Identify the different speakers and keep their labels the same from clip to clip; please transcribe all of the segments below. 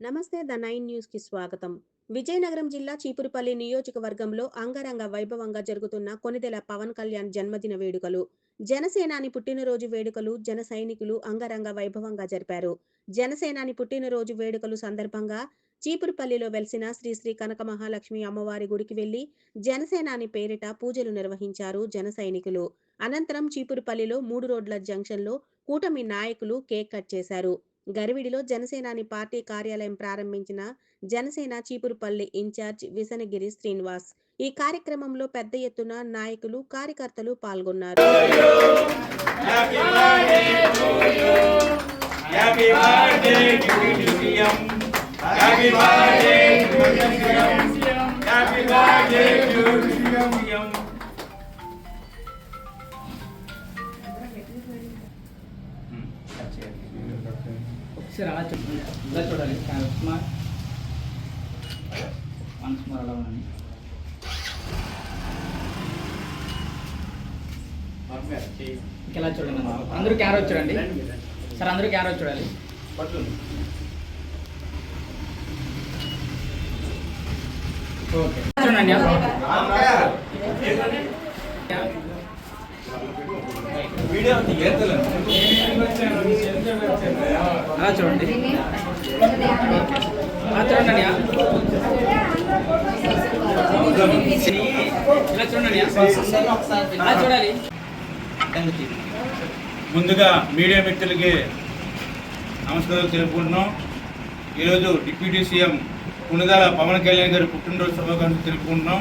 Speaker 1: నమస్తే the nine న్యూస్కి స్వాగతం. విజయనగరం జిల్లా చీపురుపల్లి నియోజకవర్గంలో అంగరంగ వైభవంగా జరుగుతున్న కొనిదెల పవన్ కళ్యాణ్ జన్మదిన వేడుకలు. జనసేనాని పుట్టినరోజు వేడుకలు జన సైనికులు అంగరంగ వైభవంగా జరిపారు. జనసేనాని పుట్టినరోజు వేడుకలు సందర్భంగా చీపురుపల్లిలో వెలిసిన శ్రీ శ్రీ కనక మహాలక్ష్మి అమ్మవారి గుడికి వెళ్ళి జనసేనాని పేరిట పూజలు నిర్వహించారు జన సైనికులు. అనంతరం చీపురుపల్లిలో మూడు రోడ్ల జంక్షన్లో కూటమి నాయకులు కేక్ కట్ చేశారు. గరివిడిలో జనసేనాని పార్టీ కార్యాలయం ప్రారంభించిన జనసేన చీపురుపల్లి ఇన్ఛార్జ్ విసనగిరి శ్రీనివాస్. ఈ కార్యక్రమంలో పెద్ద ఎత్తున నాయకులు కార్యకర్తలు పాల్గొన్నారు.
Speaker 2: Happy
Speaker 3: ఒకసారి అలా చెప్పండి. ఇలా చూడాలి స్మార్ట్ వన్ స్మార్ అలా ఉండండి ఇంక ఇలా చూడండి. అందరూ క్యారెట్ చూడండి. సార్ అందరూ క్యారెట్ చూడాలి. ఓకే. చూడండి. చూడండి. అలా చూడండి ఇలా చూడండి చూడాలి.
Speaker 2: ముందుగా మీడియా మిత్రులకి నమస్కారం తెలుపుకుంటున్నాం. ఈరోజు డిప్యూటీ సీఎం పునిదాల పవన్ కళ్యాణ్ గారి పుట్టినరోజు శుభాకాంక్షలు తెలుపుకుంటున్నాం.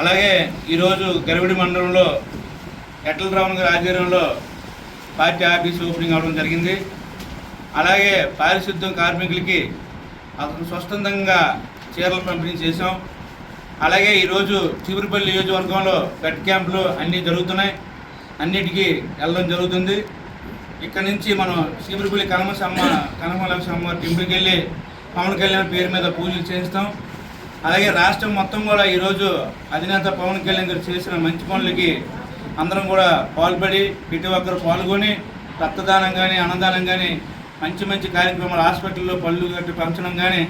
Speaker 2: అలాగే ఈరోజు గరివిడి మండలంలో ఎట్ల రావణ గారి ఆధ్వర్యంలో పార్టీ ఆఫీస్ ఓపెనింగ్ అవడం జరిగింది. అలాగే పారిశుద్ధ్యం కార్మికులకి అతను స్వచ్ఛందంగా చీరలు పంపిణీ చేశాం. అలాగే ఈరోజు చివరిపల్లి నియోజకవర్గంలో బెడ్ క్యాంపులు అన్నీ జరుగుతున్నాయి. అన్నిటికీ వెళ్ళడం జరుగుతుంది. ఇక్కడ నుంచి మనం చీపురుపల్లి కనమసమ్మ కనమలక్ష్మ టెంపుల్కి వెళ్ళి పవన్ కళ్యాణ్ పేరు మీద పూజలు చేస్తాం అలాగే రాష్ట్రం మొత్తం కూడా ఈరోజు అధినేత పవన్ కళ్యాణ్ గారు చేసిన మంచి పనులకి అందరం కూడా పాల్పడి ప్రతి ఒక్కరు పాల్గొని రక్తదానం కానీ అన్నదానం కానీ మంచి మంచి కార్యక్రమాలు హాస్పిటల్లో పళ్ళు కట్టి పంచడం కానీ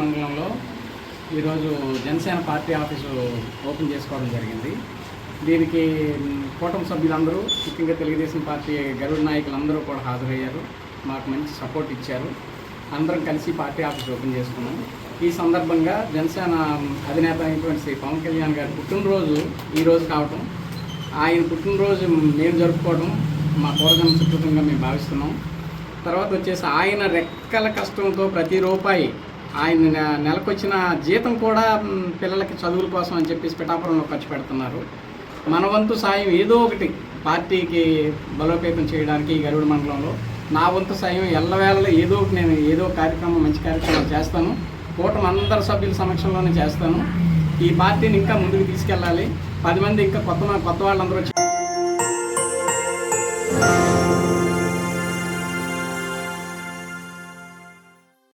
Speaker 3: మండలంలో ఈరోజు జనసేన పార్టీ ఆఫీసు ఓపెన్ చేసుకోవడం జరిగింది. దీనికి కుటుంబ కూటమి సభ్యులందరూ ముఖ్యంగా తెలుగుదేశం పార్టీ గరుడు నాయకులందరూ కూడా హాజరయ్యారు. మాకు మంచి సపోర్ట్ ఇచ్చారు. అందరం కలిసి పార్టీ ఆఫీస్ ఓపెన్ చేసుకున్నాం. ఈ సందర్భంగా జనసేన అధినేత అయినటువంటి శ్రీ పవన్ కళ్యాణ్ గారి పుట్టినరోజు ఈరోజు కావటం. ఆయన పుట్టినరోజు మేము జరుపుకోవడం మా పూర్వజన్మ సుకృతంగా మేము భావిస్తున్నాం. తర్వాత వచ్చేసి ఆయన రెక్కల కష్టంతో ప్రతి రూపాయి ఆయన నెలకొచ్చిన జీతం కూడా పిల్లలకి చదువుల కోసం అని చెప్పేసి పిఠాపురంలో ఖర్చు పెడుతున్నారు. మన వంతు సాయం ఏదో ఒకటి పార్టీకి బలోపేతం చేయడానికి ఈ గరుడ మండలంలో నా వంతు సాయం ఎల్లవేళలో ఏదో ఒకటి నేను ఏదో కార్యక్రమం మంచి కార్యక్రమం చేస్తాను. కూటమి అందరి సభ్యుల సమక్షంలోనే చేస్తాను. ఈ పార్టీని ఇంకా ముందుకు తీసుకెళ్ళాలి. పది మంది ఇంకా కొత్త కొత్త వాళ్ళందరూ వచ్చి